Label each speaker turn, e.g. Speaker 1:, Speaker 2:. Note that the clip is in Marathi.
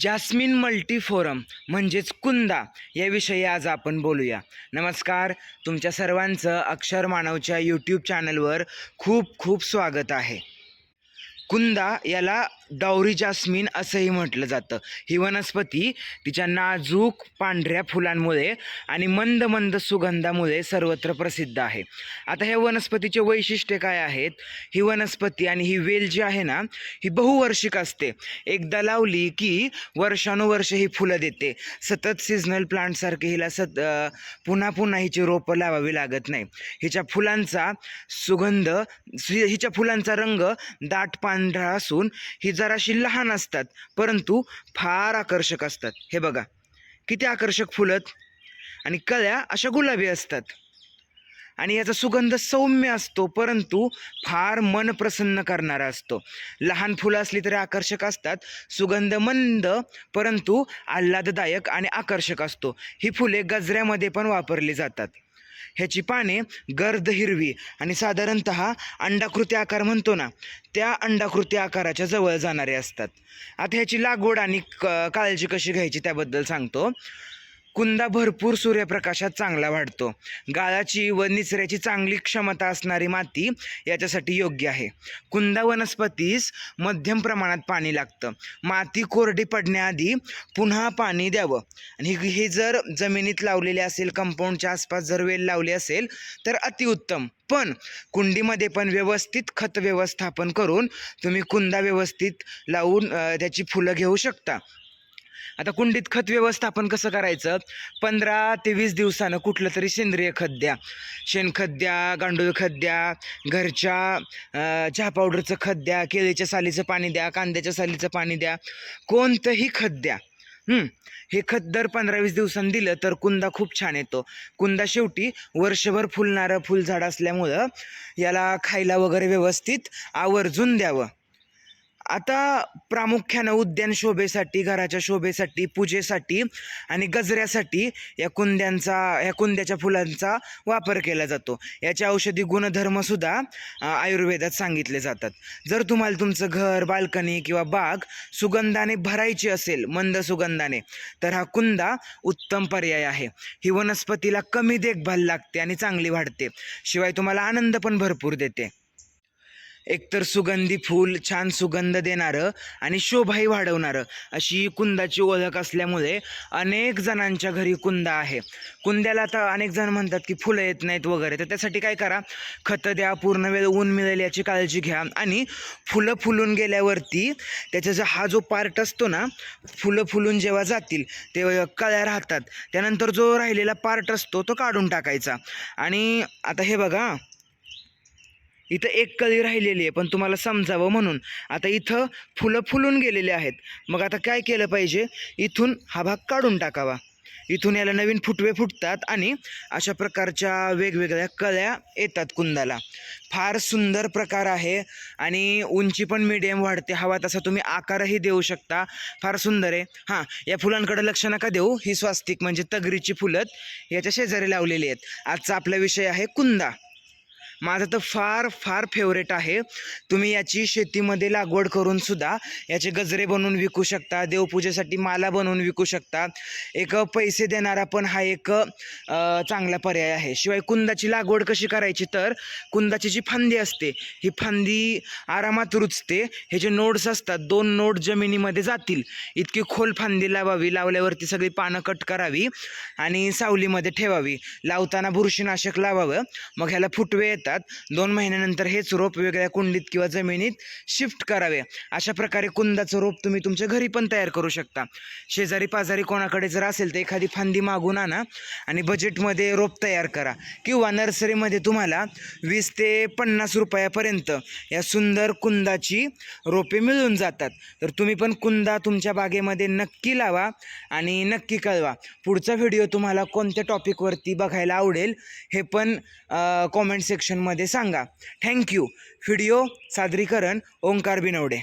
Speaker 1: जास्मिन मल्टी फोरम म्हणजेच कुंदा याविषयी आज आपण बोलूया. नमस्कार तुमच्या सर्वांचं अक्षर मानवच्या यूट्यूब चॅनलवर खूप खूप स्वागत आहे. कुंदा याला डावरी जास्मिन असंही म्हटलं जातं. ही वनस्पती तिच्या नाजूक पांढऱ्या फुलांमुळे आणि मंद मंद सुगंधामुळे सर्वत्र प्रसिद्ध आहे. आता ह्या वनस्पतीचे वैशिष्ट्य काय आहेत? ही वनस्पती आणि ही वेल जी आहे ना ही बहुवार्षिक असते. एकदा लावली की वर्षानुवर्ष ही फुलं देते. सतत सिजनल प्लांटसारखे हिला सत पुन्हा पुन्हा हिची रोपं लावावी लागत नाही. हिच्या फुलांचा सुगंध हिच्या फुलांचा रंग दाट पांढरा असून ही जराशी लहान असतात परंतु फार आकर्षक असतात. हे बघा किती आकर्षक फुलत. आणि कळ्या अशा गुलाबी असतात. आणि याचा सुगंध सौम्य असतो परंतु फार मन प्रसन्न करणारा असतो. लहान फुलं असली तरी आकर्षक असतात सुगंध मंद परंतु आल्हाददायक आणि आकर्षक असतो. ही फुले गजऱ्यामध्ये पण वापरली जातात. ह्याची पाने गर्द हिरवी आणि साधारणत अंडाकृती आकार म्हणतो ना त्या अंडाकृती आकाराच्या जवळ जाणारे असतात. आता ह्याची लागवड आणि क काळजी कशी घ्यायची त्याबद्दल सांगतो. कुंदा भरपूर सूर्यप्रकाशात चांगला वाढतो. गाळाची व निचऱ्याची चांगली क्षमता असणारी माती याच्यासाठी योग्य आहे. कुंदा वनस्पतीस मध्यम प्रमाणात पाणी लागतं. माती कोरडी पडण्याआधी पुन्हा पाणी द्यावं. आणि हे जर जमिनीत लावलेले असेल कंपाऊंडच्या आसपास जर वेल लावली असेल तर अतिउत्तम पण कुंडीमध्ये पण व्यवस्थित खत व्यवस्थापन करून तुम्ही कुंदा व्यवस्थित लावून त्याची फुलं घेऊ शकता. आता कुंडीत खत व्यवस्थापन कसं करायचं? पंधरा ते वीस दिवसानं कुठलं तरी सेंद्रिय खत द्या. शेणखत द्या गांडूळ खत द्या घरच्या चहा पावडरचं खत द्या केळीच्या सालीचं पाणी द्या कांद्याच्या सालीचं पाणी द्या. कोणतंही खत द्या. हे खत दर पंधरा वीस दिवसांनी दिलं तर कुंदा खूप छान येतो. कुंदा शेवटी वर्षभर फुलणारं फुलझाड असल्यामुळं याला खायला वगैरे व्यवस्थित आवर्जून द्यावं. आता प्रामुख्यानं उद्यान शोभेसाठी घराच्या शोभेसाठी पूजेसाठी आणि गजऱ्यासाठी या कुंद्यांचा या कुंद्याच्या फुलांचा वापर केला जातो. याचे औषधी गुणधर्मसुद्धा आयुर्वेदात सांगितले जातात. जर तुम्हाला तुमचं घर बाल्कनी किंवा बाग सुगंधाने भरायची असेल मंद सुगंधाने तर हा कुंदा उत्तम पर्याय आहे. ही वनस्पतीला कमी देखभाल लागते आणि चांगली वाढते. शिवाय तुम्हाला आनंद पण भरपूर देते. एकतर सुगंधी फूल छान सुगंध देणारं आणि शोभाही वाढवणारं अशी कुंदाची ओळख असल्यामुळे अनेक जणांच्या घरी कुंदा आहे. कुंद्याला आता अनेक जण म्हणतात की फुलं येत नाहीत वगैरे. तर त्यासाठी काय करा खतं द्या पूर्ण वेळ ऊन मिळेल याची काळजी घ्या आणि फुलं फुलून गेल्यावरती त्याचा जो हा जो पार्ट असतो ना फुलं फुलून जेव्हा जातील तेव्हा कळ्या राहतात. त्यानंतर जो राहिलेला पार्ट असतो तो काढून टाकायचा. आणि आता हे बघा इथं एक कळी राहिलेली आहे पण तुम्हाला समजावं म्हणून. आता इथं फुलं फुलून गेलेले आहेत. मग आता काय केलं पाहिजे? इथून हा भाग काढून टाकावा. इथून याला नवीन फुटवे फुटतात आणि अशा प्रकारच्या वेगवेगळ्या कळ्या येतात कुंदाला. फार सुंदर प्रकार आहे आणि उंची पण मिडियम वाढते. हवा तसा तुम्ही आकारही देऊ शकता. फार सुंदर आहे. हां या फुलांकडे लक्ष नका देऊ. ही स्वास्तिक म्हणजे तगरीची फुलत याच्या शेजारी लावलेली आहेत. आजचा आपला विषय आहे कुंदा. माझा तर फार फार फेवरेट आहे. तुम्ही याची शेतीमध्ये लागवड करून सुद्धा याचे गजरे बनवून विकू शकता देवपूजेसाठी माला बनवून विकू शकता. एक पैसे देणारा पण हा एक चांगला पर्याय आहे. शिवाय कुंदाची लागवड कशी करायची तर कुंदाची जी फांदी असते ही फांदी आरामात रुचते हे जे नोड्स असतात दोन नोड जमिनीमध्ये जातील. इतकी खोल फांदी लावावी लावल्यावरती सगळी पानं कट करावी आणि सावलीमध्ये ठेवावी. लावताना बुरशीनाशक लावावं. मग ह्याला फुटवे येतात. दोन महिन्यानंतर हेच रोप वेगळ्या कुंडीत किंवा जमिनीत शिफ्ट करावे. अशा प्रकारे कुंदाचं रोप तुम्ही तुमच्या घरी पण तयार करू शकता. शेजारी पाजारी कोणाकडे जर असेल तर एखादी फांदी मागून आणा आणि बजेटमध्ये रोप तयार करा. किंवा नर्सरीमध्ये तुम्हाला वीस ते पन्नास रुपयापर्यंत या सुंदर कुंदाची रोपे मिळून जातात. तर तुम्ही पण कुंदा तुमच्या बागेमध्ये नक्की लावा आणि नक्की कळवा. पुढचा व्हिडिओ तुम्हाला कोणत्या टॉपिकवरती बघायला आवडेल हे पण कॉमेंट सेक्शन कमेंटमध्ये सांगा. थँक्यू व्हिडिओ सादरीकरण ओंकार बिनवडे.